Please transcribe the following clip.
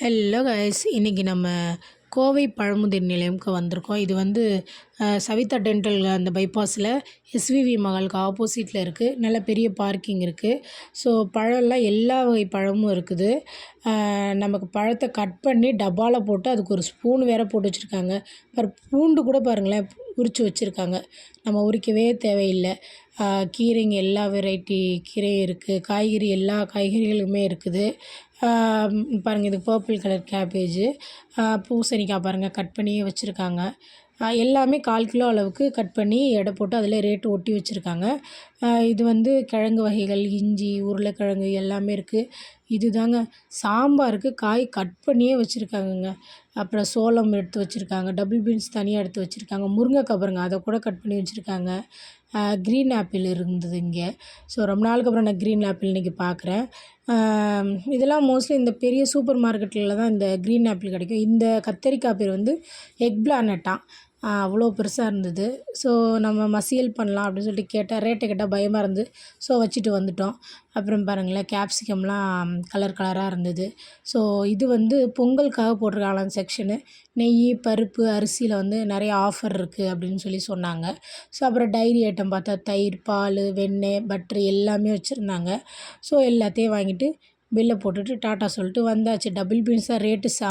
Hello guys இன்றைக்கி நம்ம கோவை பழமுதிர் நிலையம்க்கு வந்திருக்கோம். இது வந்து சவிதா டென்டல் அந்த பைபாஸில் எஸ்விவி மகாலுக்கு ஆப்போசிட்டில் இருக்குது நல்ல பெரிய பார்க்கிங் இருக்குது ஸோ பழம்லாம் எல்லா வகை பழமும் இருக்குது. நமக்கு பழத்தை கட் பண்ணி டப்பாவில் போட்டு அதுக்கு ஒரு ஸ்பூன் வேறு போட்டு வச்சுருக்காங்க. அப்புறம் பூண்டு கூட பாருங்களேன் உரித்து வச்சுருக்காங்க. நம்ம உரிக்கவே தேவையில்லை. கீரைங்க எல்லா வெரைட்டி கீரையும் இருக்குது காய்கறி எல்லா காய்கறிகளுமே இருக்குது. பாருங்கள் இது பர்பிள் கலர் கேபேஜு. பூசணிக்காய் பாருங்கள் கட் பண்ணியே வச்சுருக்காங்க. எல்லாமே கால் கிலோ அளவுக்கு கட் பண்ணி எடை போட்டு அதில் ரேட்டு ஒட்டி வச்சுருக்காங்க. இது வந்து கிழங்கு வகைகள் இஞ்சி உருளைக்கிழங்கு எல்லாமே இருக்குது இது தாங்க சாம்பாருக்கு காய் கட் பண்ணியே வச்சுருக்காங்கங்க. அப்புறம் சோளம் எடுத்து வச்சுருக்காங்க. டபுள் பீன்ஸ் தனியாக எடுத்து வச்சுருக்காங்க. முருங்கைக்காய் பாருங்க. அதை கூட கட் பண்ணி வச்சுருக்காங்க. க்ரீன் ஆப்பிள் இருந்தது இங்கே. ஸோ ரொம்ப நாளுக்கு அப்புறம் நான் க்ரீன் ஆப்பிள் இன்றைக்கி பார்க்குறேன் இதெல்லாம் மோஸ்ட்லி இந்த பெரிய சூப்பர் மார்க்கெட்டில் தான் இந்த க்ரீன் ஆப்பிள் கிடைக்கும். இந்த கத்தரிக்காய் பேர் வந்து எக் பிளானட்டாம் அவ்வளோ பெருசாக இருந்தது. ஸோ நம்ம மசியல் பண்ணலாம் அப்படின்னு சொல்லிட்டு கேட்டால் ரேட்டை கேட்டால் பயமாக இருந்து ஸோ வச்சுட்டு வந்துட்டோம். அப்புறம் பாருங்களேன் கேப்சிகம்லாம் கலர் கலராக இருந்தது. ஸோ இது வந்து பொங்கலுக்காக போட்டிருக்காங்களாம் செக்ஷனு நெய் பருப்பு அரிசியில் வந்து நிறைய ஆஃபர் இருக்குது அப்படின்னு சொல்லி சொன்னாங்க. ஸோ அப்புறம் டைரி ஐட்டம் பார்த்தா தயிர் பால் வெண்ணெய் பட்ரு எல்லாமே வச்சுருந்தாங்க. ஸோ எல்லாத்தையும் வாங்கிட்டு பில்லை போட்டுட்டு டாட்டா சொல்லிட்டு வந்தாச்சு. டபுள் பீன்ஸாக ரேட்டு சா